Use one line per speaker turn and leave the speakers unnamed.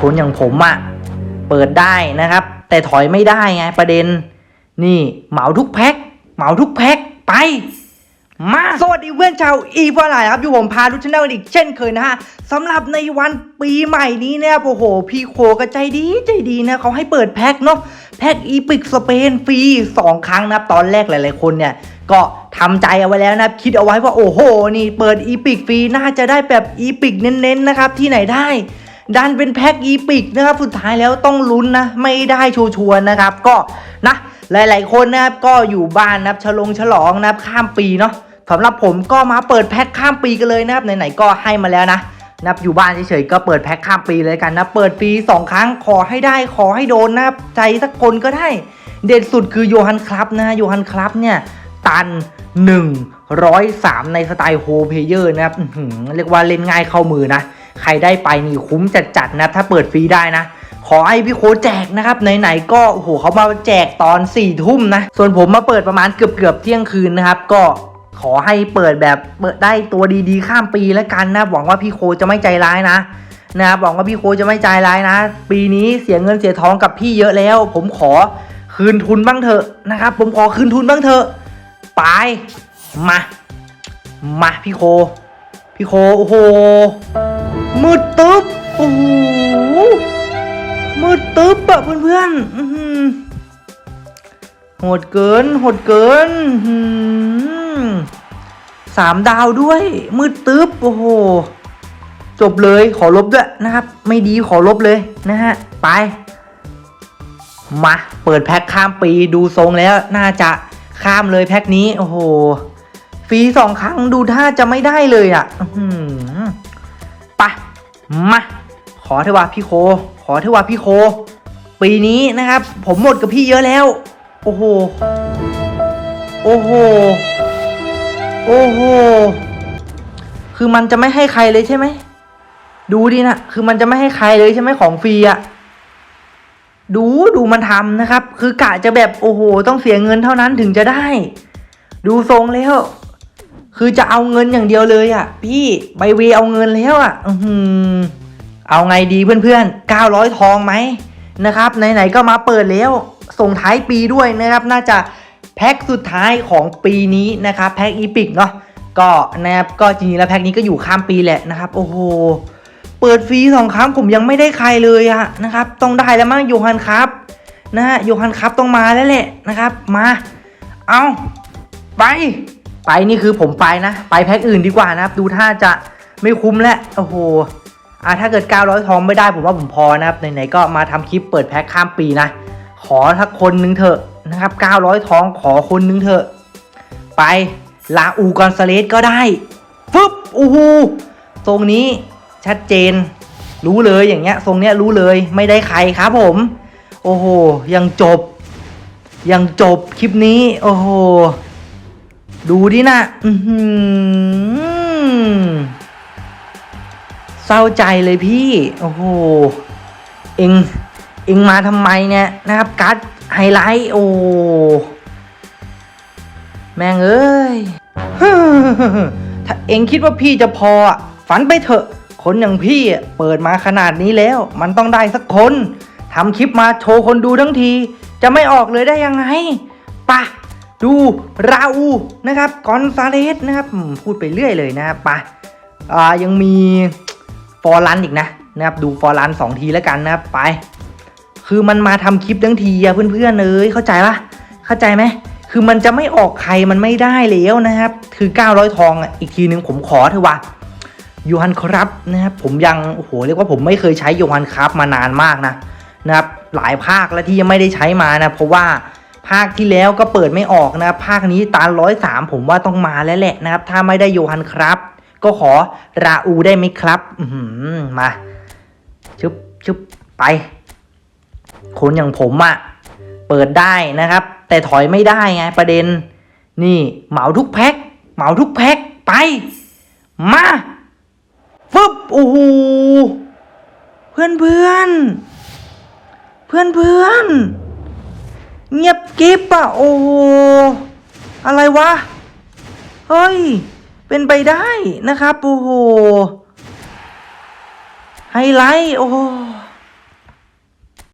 คนอย่างผมอะเปิดได้นะครับ แต่ถอยไม่ได้ไงประเด็น นี่เหมาทุกแพ็คเหมาทุกแพ็คไปมาสวัสดีเพื่อนชาวอีฟอร์ไลน์ครับ อยู่ผมพาทุกชแนลอีกเช่นเคยนะฮะสำหรับในวันปีใหม่นี้เนี่ยโอ้โห พี่โคก็ใจดีใจดีนะเขาให้เปิดแพ็คเนาะแพ็คอีพิกสเปนฟรี 2 ครั้งนะครับตอนแรกหลายๆคนเนี่ย ก็ทำใจเอาไว้แล้วนะคิดเอาไว้ว่าโอ้โห นี่เปิดอีพิกฟรี น่าจะได้แบบอีพิกเน้นๆนะครับที่ไหนได้ ดันเป็นแพ็คอีพิกนะครับ สุดท้ายแล้วต้องลุ้นนะ ไม่ได้ชัวร์นะครับ ก็นะหลาย ๆ คนนะครับก็อยู่บ้านนะครับฉลองฉลองนะครับข้ามปีเนาะสำหรับผมก็มาเปิดแพ็คข้ามปีกันเลยนะครับไหนๆก็ให้มาแล้วนะนะครับอยู่บ้านเฉยๆก็เปิดแพ็คข้ามปีเลยกันนะเปิดปีสองครั้งขอให้ได้ขอให้โดนนะครับใจสักคนก็ได้ เด็ดสุดคือโยฮันคลับนะโยฮันคลับเนี่ยตัน 103 ในสไตล์โฮเพเยอร์นะครับเรียกว่าเล่นง่ายเข้ามือนะ ใครได้ไปนี่คุ้มจัดๆนะ ถ้าเปิดฟรีได้นะ ขอให้พี่โคแจกนะครับ ไหนๆก็โอ้โหเขามาแจกตอน4ี่ทุ่มนะ ส่วนผมมาเปิดประมาณเกือบๆเที่ยงคืนนะครับ ก็ขอให้เปิดแบบเปิดได้ตัวดีๆ ข้ามปีแล้วกันนะ หวังว่าพี่โคจะไม่ใจร้ายนะนะครับหวังว่าพี่โคจะไม่ใจร้ายนะ ปีนี้เสียเงินเสียทองกับพี่เยอะแล้ว ผมขอคืนทุนบ้างเถอะนะครับ ผมขอคืนทุนบ้างเถอะไปมา มาพี่โค พี่โค โอ้โห มืดตึ๊บโอ้โหมืดตึ๊บอะเพื่อนๆอื้อหือโหดเกินโหดเกินสามดาวด้วย มืดตึ๊บโอ้โหจบเลยขอลบด้วยนะครับ ไม่ดีขอลบเลยนะฮะไป มาเปิดแพ็คข้ามปีดูทรงแล้วน่าจะข้ามเลยแพ็คนี้ โอ้โหฟรีสองครั้งดูท่าจะไม่ได้เลยอะอื้อหือไป มาขอเถอะว่าพี่โค ขอเถอะว่าพี่โค ปีนี้นะครับ ผมหมดกับพี่เยอะแล้ว โอ้โห โอ้โห โอ้โห คือมันจะไม่ให้ใครเลยใช่ไหม ดูดินะ คือมันจะไม่ให้ใครเลยใช่ไหมของฟรีอะดูดูมันทำนะครับ คือกะจะแบบโอ้โห ต้องเสียเงินเท่านั้นถึงจะได้ ดูทรงแล้ว คือจะเอาเงินอย่างเดียวเลยอะพี่ใบเวเอาเงินแล้วอะอือหือเอาไงดีเพื่อนๆ 900 ทองไหมนะครับไหนๆก็มาเปิดแล้ว ส่งท้ายปีด้วยนะครับ น่าจะแพ็คสุดท้ายของปีนี้นะครับแพ็คอีพิกเนาะก็นะครับก็จริงๆแล้วแพ็คนี้ก็อยู่ข้ามปีแหละนะครับ โอ้โหเปิดฟรีสองครั้งผมยังไม่ได้ใครเลยอะนะครับ ต้องได้แล้วมั้งโยฮันครับนะฮะโยฮันครับต้องมาแล้วแหละนะครับ มา เอาไป ไปนี่คือผมไปนะ ไปแพ็คอื่นดีกว่านะครับ ดูท่าจะไม่คุ้มแล้วโอ้โหอ่าถ้าเกิด 900 ทองไม่ได้ผมว่าผมพอนะครับไหนๆก็มาทำคลิปเปิดแพ็คข้ามปีนะ ขอทักคนนึงเถอะนะครับ 900 ทองขอคนนึงเถอะ ไปลาอูกอนซาเลสก็ได้ฟึบโอ้โหทรงนี้ชัดเจน รู้เลยอย่างเงี้ยทรงเนี้ยรู้เลยไม่ได้ใครครับผม โอ้โหยังจบ ยังจบคลิปนี้ โอ้โห ดูดินะอือหือเศร้าใจเลยพี่ โอ้โห เอ็งเอ็งมาทำไมเนี่ยนะครับ การ์ดไฮไลท์โอ้ แม่งเอ้ย ถ้าเอ็งคิดว่าพี่จะพอ ฝันไปเถอะ คนอย่างพี่เปิดมาขนาดนี้แล้ว มันต้องได้สักคนทำคลิปมาโชว์คนดูทั้งที จะไม่ออกเลยได้ยังไงปะ ดูราอูนะครับกอนซาเลสนะครับพูดไปเรื่อยเลยนะครับปะอ่ายังมีฟอร์รันอีกนะนะครับดูฟอร์รันสองทีแล้วกันนะครับไป คือมันมาทำคลิปทั้งทีอะเพื่อนๆเอ้ยเข้าใจปะเข้าใจไหมคือมันจะไม่ออกใครมันไม่ได้แล้วนะครับ คือ 900 ทองอะอีกทีนึงผมขอเถอะว่ายูฮันครับนะครับผมยังโอ้โหเรียกว่าผมไม่เคยใช้ยูฮันครับมานานมากนะนะครับหลายภาคแล้วที่ยังไม่ได้ใช้มานะเพราะว่า ภาคที่แล้วก็เปิดไม่ออกนะครับ ภาคนี้ตาร้อยสามผมว่าต้องมาแล้วแหละนะครับ ถ้าไม่ได้โยฮันครับ ก็ขอราอูได้ไหมครับอืมาชุบชุบไป คนอย่างผมอะเปิดได้นะครับ แต่ถอยไม่ได้ไงประเด็น นี่เหมาทุกแพ็คเหมาทุกแพ็คไป มาฟึบโอ้โหเพื่อนเพื่อนเพื่อนเพื่อน เงียบกิ๊บอะโอ้โหอะไรวะ เฮ้ย เป็นไปได้นะครับ โอ้โห ไฮไลท์ โอ้